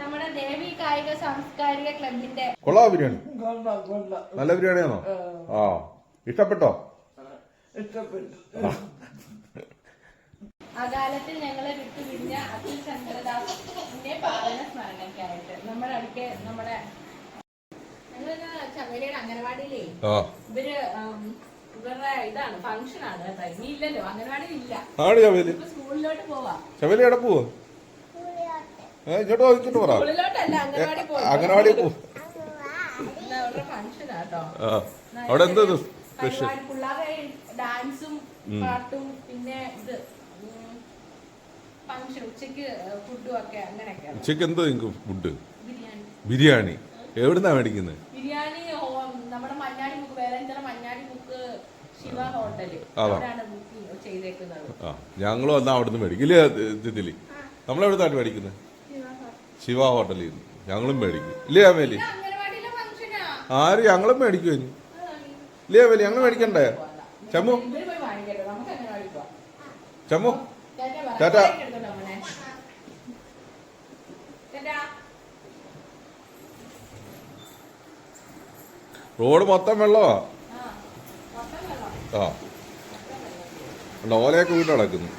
നമ്മുടെ ദേവി കായിക സാംസ്കാരിക ക്ലബിന്റെ കൊള്ളാ ബിരിയാണി. നല്ല ബിരിയാണി നല്ല ബിരിയാണിയാണോ? ആ. ഇഷ്ടപ്പെട്ടോ ഇഷ്ടപ്പെട്ടു? അകാലത്തിൽ ഞങ്ങളെ വിട്ടുപിരിഞ്ഞ അഖിൽ ചന്ദ്രദാസിന്റെ പാവന സ്മരണയ്ക്കായിട്ട് നമ്മുടെ അടുക്കെ നമ്മുടെ ഞങ്ങളിന്ന് ചങ്ങലയുടെ അംഗനവാടിയിലേ ഇവർ ഇവരുടെ ഇതാണ് ഫംഗ്ഷൻ ആണ് കേട്ടോ. ഇനി ഇല്ലല്ലോ അംഗനവാടിയിൽ ഇല്ല. സ്കൂളിലോട്ട് പോവാ. ചവലി ഏ ഇങ്ങോട്ട് ഇങ്ങോട്ട് പറ. അംഗനവാടി അവിടെ എന്താ സ്പെഷ്യൽ? പരിപാടി ഡാൻസും പാട്ടും പിന്നെ ഇത് ഫംഗ്ഷൻ ഉച്ചയ്ക്ക് എന്താ നിങ്ങൾക്ക് ഫുഡ് ബിരിയാണി. എവിടുന്നാ മേടിക്കുന്നത് ഞങ്ങളും എന്നാ അവിടുന്ന് മേടിക്കും. ഇല്ലേ തിത്തിലി നമ്മളെവിടുന്നാണ് മേടിക്കുന്നത് ശിവ ഹോട്ടലിൽ നിന്ന് ഞങ്ങളും മേടിക്കും. ഇല്ലേ അമേലി ആര്? ഞങ്ങളും മേടിക്കും ഇനി? ഇല്ലേ അമേലി ഞങ്ങൾ മേടിക്കണ്ടേ? ചമ്മു. ചമ്മു. ടാറ്റാ. റോഡ് മൊത്തം വെള്ളമാ. ആ, ഓലയൊക്കെ വീട് നടക്കുന്നു.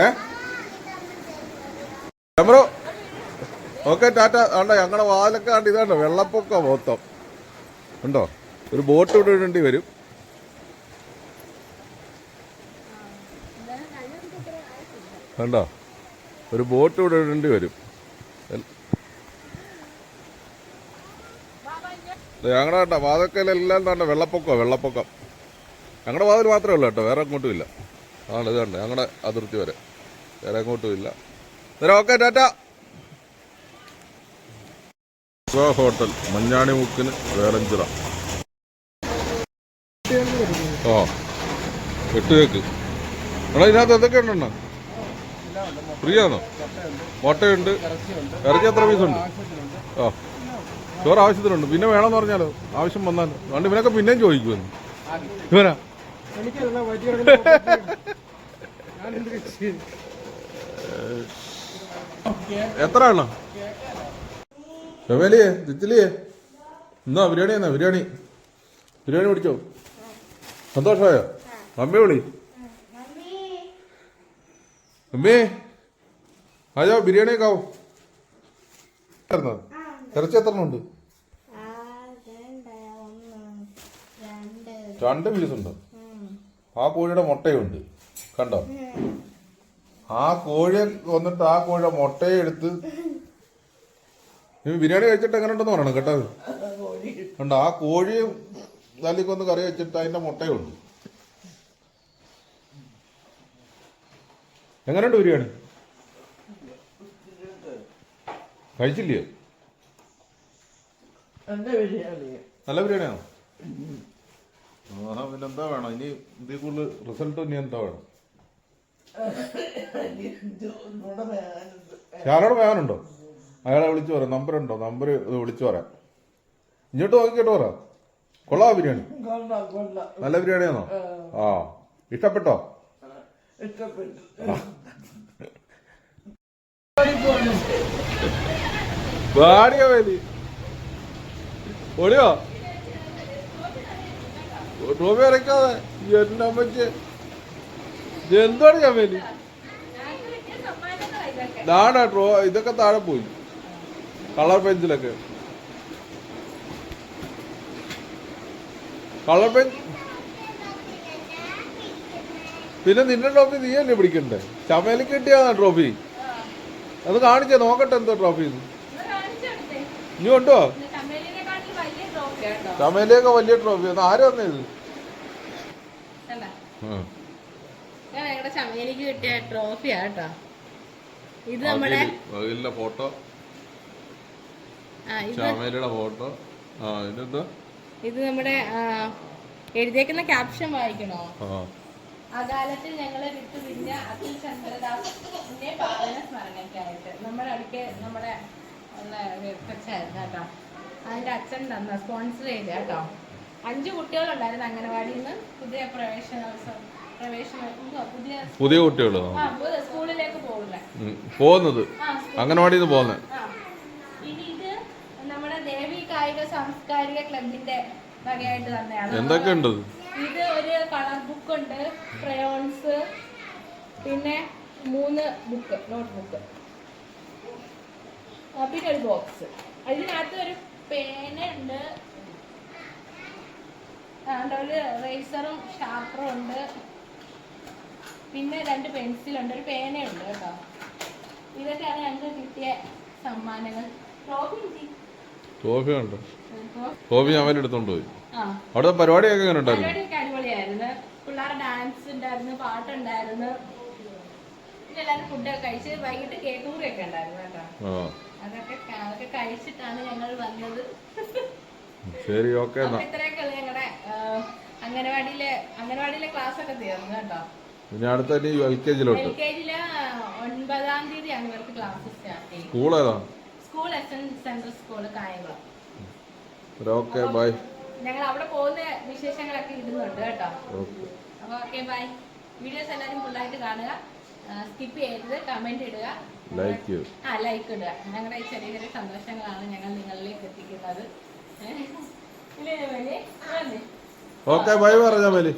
ഏ? ക്യാമറോ ഓക്കെ ടാറ്റ. ആണ്ട ഞങ്ങളുടെ വാതിലൊക്കെ കണ്ട് ഇതാണ്ടോ വെള്ളപ്പൊക്ക മൊത്തം. ഉണ്ടോ ഒരു ബോട്ട് ഇവിടെ ഇടേണ്ടി വരും. കണ്ടോ? ഒരു ബോട്ട് ഇവിടെ ഇടേണ്ടി വരും. ഞങ്ങളുടെ കേട്ടോ വാതക്കയിലെല്ലാം താണ്ട വെള്ളപ്പൊക്കം വെള്ളപ്പൊക്കം. ഞങ്ങളുടെ വാതിൽ മാത്രമേ ഉള്ളൂ കേട്ടോ വേറെ അങ്ങോട്ടും ഇല്ല. ആണ് ഇത് കണ്ടോ ഞങ്ങളുടെ അതിർത്തി വരെ. വേറെ അങ്ങോട്ടും ഇല്ല. Okay tata. സുഖ ഹോട്ടൽ മഞ്ഞാണി മുക്കിന് വേലഞ്ചിറ ഓ എട്ട് കേക്ക്. എടാ ഇതിനകത്ത് എന്തൊക്കെ ഉണ്ടെണ്ണ ഫ്രീ ആണോ മുട്ടയുണ്ട് ഇറച്ചി എത്ര പീസുണ്ട് ഓ ചോറ് ആവശ്യത്തിനുണ്ട്. പിന്നെ വേണമെന്ന് പറഞ്ഞാലോ? ആവശ്യം വന്നാൽ. അതുകൊണ്ട് ഇവനൊക്കെ പിന്നെയും ചോദിക്കുമെന്ന് ഇവനാ? എത്ര എണ്ണ? ഫെമലിയെ തിത്തിലിയെ എന്നാ ബിരിയാണി എന്നാ ബിരിയാണി. ബിരിയാണി പിടിച്ചോ സന്തോഷമായോ? അമ്മയെ വിളി. അമ്മേ ആയോ ബിരിയാണി ഒക്കെ ഇറച്ചി എത്ര ഉണ്ട്? രണ്ട് പീസ് ഉണ്ട്? ആ കോഴിയുടെ മുട്ടയുണ്ട്. കണ്ടോ? ആ കോഴി വന്നിട്ട് ആ കോഴിയുടെ മുട്ടയെ എടുത്ത് നീ ബിരിയാണി കഴിച്ചിട്ട് എങ്ങനെ ഉണ്ടെന്ന് പറയണം കേട്ടോ ഉണ്ട് ആ കോഴിയും തല്ലിക്കൊന്ന് കറി വെച്ചിട്ട് അതിന്റെ മുട്ടയുണ്ട്. എങ്ങനെയുണ്ട് ബിരിയാണി? കഴിച്ചില്ലയോ? നല്ല ബിരിയാണിയാണോ? ആഹാ പിന്നെ എന്താ വേണം? ഇനി ഇതിൽ കൂടുതൽ റിസൾട്ട് ഇനി എന്താ വേണം? ഇവിടെ വേദനുണ്ട്. അയാളെ വിളിച്ചു പറയാം. നമ്പർ ഉണ്ടോ? നമ്പർ വിളിച്ചു പറയാം. ഇങ്ങോട്ട് നോക്കിയിട്ട് പറ. കൊള്ളാ ബിരിയാണി. നല്ല ബിരിയാണിയാണോ? ആ. ഇഷ്ടപ്പെട്ടോ? വാടിയ വേലി ഓടിയോ? റൂമി ഇറക്കാതെ എന്നെ അമ്മച്ച് എന്താണ് ഞാൻ വേലി. നാടാ ഇതൊക്കെ താഴെ പോയി. കളർ പെൻസിലൊക്കെ കളർ പെൻ പിന്നെ നിന്റെ ട്രോഫി നീ അല്ലേ പിടിക്കണ്ടേ? ചമയിൽ കിട്ടിയതാ ട്രോഫി അത് കാണിച്ചേ നോക്കട്ടെ എന്തോ ട്രോഫി. ഇനി ഉണ്ടോ ചമയിലേക്ക് വലിയ ട്രോഫി അത് ആര് വന്നേ ഇത്? ഞങ്ങളുടെ ചമയലിക്ക് കിട്ടിയ ട്രോഫിയാട്ടോ ഇത് നമ്മുടെ ഫോട്ടോ ചാമേലിയുടെ ഫോട്ടോ. ഇതെന്താ ഇത് നമ്മുടെ എഴുതിയേക്കുന്ന ക്യാപ്ഷൻ വായിക്കണോ? അകാലത്തിൽ ഞങ്ങളെ വിട്ടു പിരിഞ്ഞ അഖിൽ ചന്ദ്രദാസിന്റെ പാവന സ്മരണയ്ക്കായിട്ട്. നമ്മുടെ അടുക്കെ നമ്മുടെ കൊച്ചായിരുന്നു കേട്ടോ. അതിന്റെ അച്ഛൻ തന്ന സ്പോൺസർ ചെയ്ത കേട്ടോ. അഞ്ച് കുട്ടികളുണ്ടായിരുന്നു അംഗനവാടിയിൽ നിന്ന് പുതിയ പ്രവേശനോത്സവം പുതിയ പുതിയ കുട്ടികളോ? സ്കൂളിലേക്ക് പോകുന്നത്. പോകുന്നത്. അംഗനവാടിയിൽ നിന്ന് പോകുന്നത് ആ സാംസ്കാരിക ക്ലബിന്റെ വകയായിട്ട് തന്നെയാണ്. എന്തൊക്കെ ഉണ്ട് ഇത് ഒരു കളർ ബുക്ക് ഉണ്ട്. ക്രയോൺസ് പിന്നെ മൂന്ന് ബുക്ക് നോട്ട് ബുക്ക് പിന്നെ ഒരു ബോക്സ് അതിനകത്ത് ഒരു പേന ഉണ്ട്. ഒരു റേസറും ഷാർപ്പറും ഉണ്ട്. പിന്നെ രണ്ട് പെൻസിലുണ്ട് ഒരു പേനയുണ്ട് കേട്ടോ. ഇതൊക്കെയാണ് ഞങ്ങൾക്ക് കിട്ടിയ സമ്മാനങ്ങൾ. കിട്ടി ട്രോഫി ഞാൻ അവന്റെ എടുത്തോണ്ട് പോയി. ആ. അവിടുത്തെ പരിപാടിയൊക്കെ എങ്ങനെ ഉണ്ടായിരുന്നു? അടിപൊളിയായിരുന്നു. ഡാൻസ് ഉണ്ടായിരുന്നു പാട്ടുണ്ടായിരുന്നു. എല്ലാവരും ഫുഡൊക്കെ കഴിച്ച് വൈകിട്ട് കേക്ക് മുറിയൊക്കെ ഉണ്ടായിരുന്നു കേട്ടോ. അതൊക്കെ കഴിച്ചിട്ടാണ് ഞങ്ങൾ വന്നത്. ശരി ഓക്കെ അപ്പൊ എന്നാ ഇത്രയൊക്കെ ഉള്ളു ഞങ്ങളുടെ അംഗനവാടിയിലെ അംഗനവാടിയിലെ ക്ലാസ് ഒക്കെ തീർന്നു കേട്ടോ. ഇനി അടുത്ത ഇനി എൽ കെ എൽ ജിയിലോട്ട് കെ ജിയിൽ ഒൻപതാം തീയതിയാണ് ഇവർക്ക് ക്ലാസ് സ്റ്റാർട്ട് ചെയ്യുന്നത്. സ്കൂൾ ഏതാ? School S N central school Kayamkulam okay bye ഞങ്ങൾ അവിടെ പോകുന്ന വിശേഷങ്ങളൊക്കെ ഇടുന്നുണ്ട് കേട്ടോ. അപ്പൊ ഓക്കെ ബൈ വീഡിയോസ് എല്ലാവരും ഫുള്ളായിട്ട് കാണുക. സ്കിപ്പ് ചെയ്യരുത് കമന്റ് ഇടുക. ലൈക്ക് ആ ലൈക്ക് ഇടുക. ഞങ്ങളുടെ ഈ ചെറിയ ചെറിയ സന്തോഷങ്ങളാണ് ഞങ്ങൾ നിങ്ങളിലേക്ക് എത്തിക്കുന്നത്? ഓക്കെ ബൈ പറഞ്ഞാ മേലി